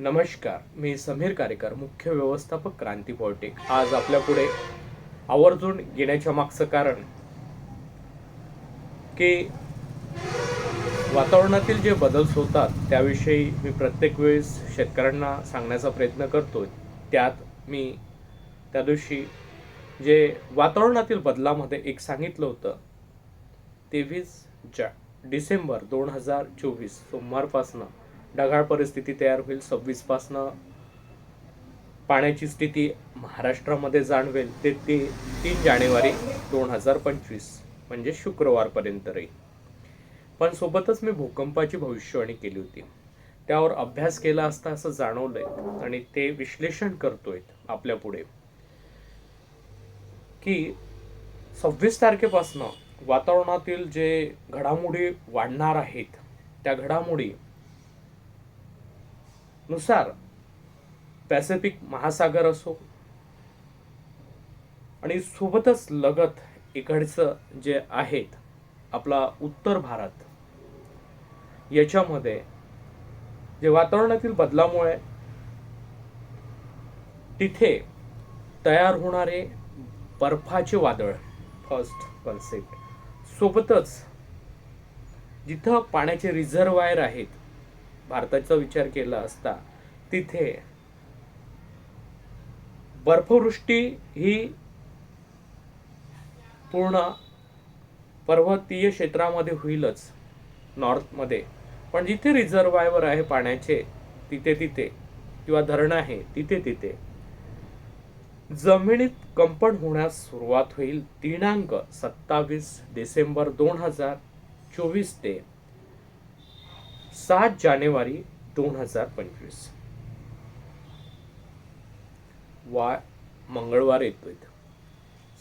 नमस्कार मी समीर कारेकर मुख्य व्यवस्थापक क्रांती पॉलिटिक आज आपल्या पुढे आवर्जून घेण्याच्या मागचं कारण की वातावरणातील जे बदल होतात त्याविषयी मी प्रत्येक वेळेस शेतकऱ्यांना सांगण्याचा प्रयत्न करतो त्यात मी त्या दिवशी जे वातावरणातील बदलामध्ये एक सांगितलं होतं तेवीस जा डिसेंबर दोन हजार चोवीस सोमवारपासनं ढगाळ परिस्थिती तयार होईल. सव्वीसपासनं पाण्याची स्थिती महाराष्ट्रामध्ये जाणवेल ते ती तीन जानेवारी दोन हजार पंचवीस म्हणजे शुक्रवारपर्यंत राहील. पण सोबतच मी भूकंपाची भविष्यवाणी केली होती. त्यावर अभ्यास केला असता असं जाणवलंय आणि ते विश्लेषण करतोय आपल्या पुढे. की सव्वीस तारखेपासनं वातावरणातील जे घडामोडी वाढणार आहेत त्या घडामोडी नुसार पॅसिफिक महासागर असो आणि सोबतच लगत इकडचं जे आहेत आपला उत्तर भारत याच्यामध्ये जे वातावरणातील बदलामुळे तिथे तयार होणारे बर्फाचे वादळ फर्स्ट कन्सेप्ट सोबतच जिथं पाण्याचे रिझर्वायर आहेत भारताचा विचार केला असता तिथे बर्फवृष्टी ही पूर्ण पर्वतीय क्षेत्रामध्ये होईलच नॉर्थमध्ये. पण जिथे रिझर्वायवर आहे पाण्याचे तिथे तिथे किंवा धरण आहे तिथे तिथे जमिनीत कंपन होण्यास सुरुवात होईल. दिनांक सत्तावीस डिसेंबर दोन हजार चोवीस ते सात जानेवारी दोन हजार पंचवीस. वा मंगळवार येतोय.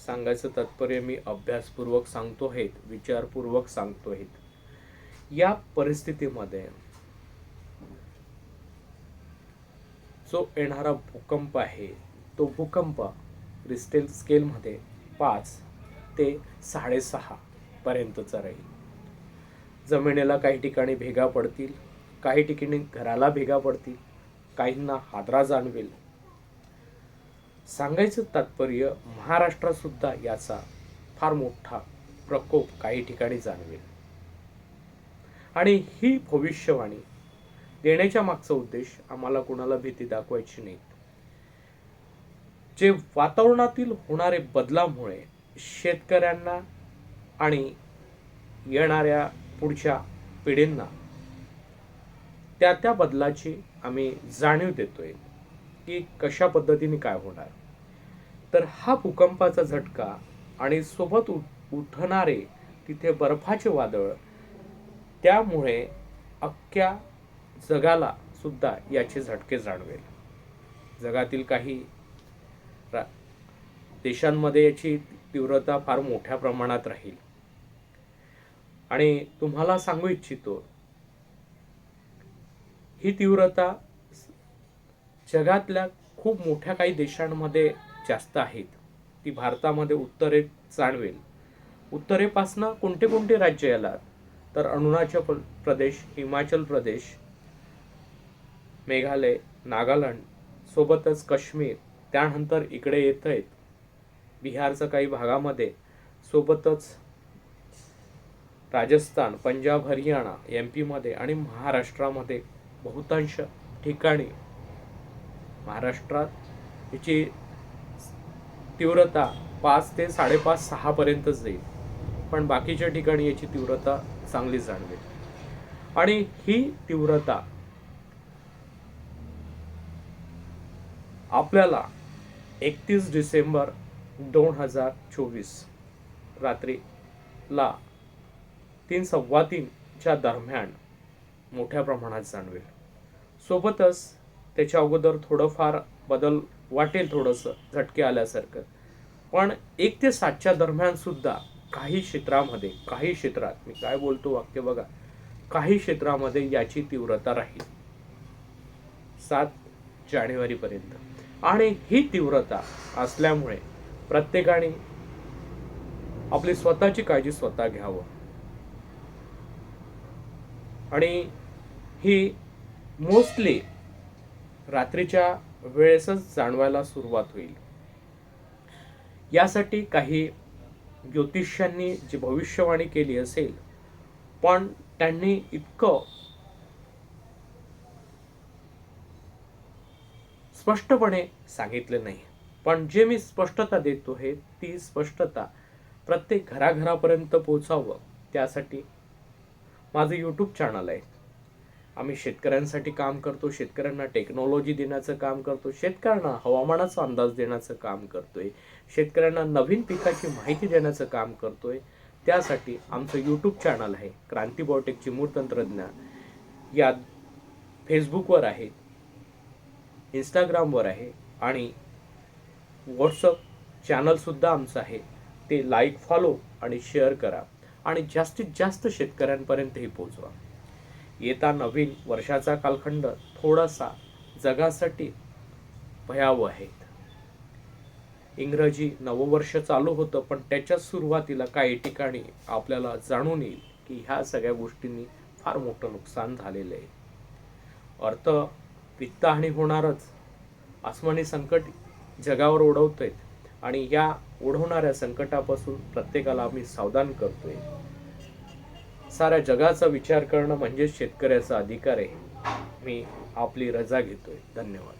सांगायचं तात्पर्य मी अभ्यासपूर्वक सांगतो आहेत विचारपूर्वक सांगतो आहेत. या परिस्थितीमध्ये जो येणारा भूकंप आहे तो भूकंप रिस्टेल स्केलमध्ये पाच ते साडेसहा पर्यंतचा राहील. जमिनीला काही ठिकाणी भेगा पडतील काही ठिकाणी घराला भेगा पडतील काहींना हादरा जाणवेल. सांगायचं तात्पर्य महाराष्ट्रात सुद्धा याचा फार मोठा प्रकोप काही ठिकाणी जाणवेल. आणि ही भविष्यवाणी देण्याच्या मागचा उद्देश आम्हाला कोणाला भीती दाखवायची नाही. जे वातावरणातील होणारे बदलामुळे शेतकऱ्यांना आणि येणाऱ्या पुढच्या पिढींना त्या त्या बदलाची आम्ही जाणीव देतोय की कशा पद्धतीने काय होणार. तर हा भूकंपाचा झटका आणि सोबत उठ उठणारे तिथे बर्फाचे वादळ त्यामुळे अख्ख्या जगाला सुद्धा याचे झटके जाणवेल. जगातील काही रा देशांमध्ये याची तीव्रता फार मोठ्या प्रमाणात राहील. आणि तुम्हाला सांगू इच्छितो ही तीव्रता जगातल्या खूप मोठ्या काही देशांमध्ये जास्त आहेत. ती भारतामध्ये उत्तरेत जाणवेल. उत्तरेपासनं कोणते कोणते राज्य येणार? तर अरुणाचल प्र- प्रदेश हिमाचल प्रदेश मेघालय नागालँड सोबतच काश्मीर त्यानंतर इकडे येत आहेत बिहारच्या काही भागामध्ये सोबतच राजस्थान पंजाब हरियाणा एम पीमध्ये आणि महाराष्ट्रामध्ये बहुतांश ठिकाणी महाराष्ट्रात याची तीव्रता पाच ते साडेपाच सहापर्यंतच जाईल. पण बाकीच्या ठिकाणी याची तीव्रता चांगली जाणवेल. आणि ही तीव्रता आपल्याला एकतीस डिसेंबर दोन हजार चोवीस रात्रीला तीन सव्वा तीनच्या दरम्यान मोठ्या प्रमाणात जाणवेल. सोबतच त्याच्या अगोदर थोडंफार बदल वाटेल थोडंसं झटके आल्यासारखं. पण एक ते सातच्या दरम्यान सुद्धा काही क्षेत्रामध्ये काही क्षेत्रात मी काय बोलतो वाक्य बघा काही क्षेत्रामध्ये याची तीव्रता राहील. सात जानेवारीपर्यंत. आणि ही तीव्रता असल्यामुळे प्रत्येकाने आपली स्वतःची काळजी स्वतः घ्यावं. आणि ही मोस्टली रात्रीच्या वेळेसच जाणवायला सुरुवात होईल. यासाठी काही ज्योतिष्यांनी जी भविष्यवाणी केली असेल पण त्यांनी इतकं स्पष्टपणे सांगितले नाही. पण जे मी स्पष्टता देतो आहे ती स्पष्टता प्रत्येक घराघरापर्यंत पोचावं त्यासाठी माझं यूट्यूब चॅनल आहे. आम्ही शेतकऱ्यांसाठी काम करतो शेतकऱ्यांना टेक्नॉलॉजी देण्याचं काम करतो शेतकऱ्यांना हवामानाचा अंदाज देण्याचं काम करतोय शेतकऱ्यांना नवीन पिकाची माहिती देण्याचं काम करतोय. त्यासाठी आमचं यूट्यूब चॅनल आहे क्रांती बॉटेकची मूळ तंत्रज्ञान. या फेसबुकवर आहे इंस्टाग्रामवर आहे आणि व्हॉट्सअप चॅनलसुद्धा आमचं आहे. ते लाईक फॉलो आणि शेअर करा. आणि जास्तीत जास्त शेतकऱ्यांपर्यंतही पोचवा येता नवीन वर्षाचा कालखंड थोडासा जगासाठी भयावह आहे. इंग्रजी नववर्ष चालू होतं पण त्याच्या सुरुवातीला काही ठिकाणी आपल्याला जाणून येईल की ह्या सगळ्या गोष्टींनी फार मोठं नुकसान झालेलं आहे. अर्थ वित्तहानी होणारच. आसमानी संकट जगावर ओढवत आहेत आणि या ओढवणाऱ्या संकटापासून प्रत्येकाला आम्ही सावधान करतोय. साऱ्या जगाचा विचार करणं म्हणजे शेतकऱ्याचा अधिकार आहे. मी आपली रजा घेतोय. धन्यवाद.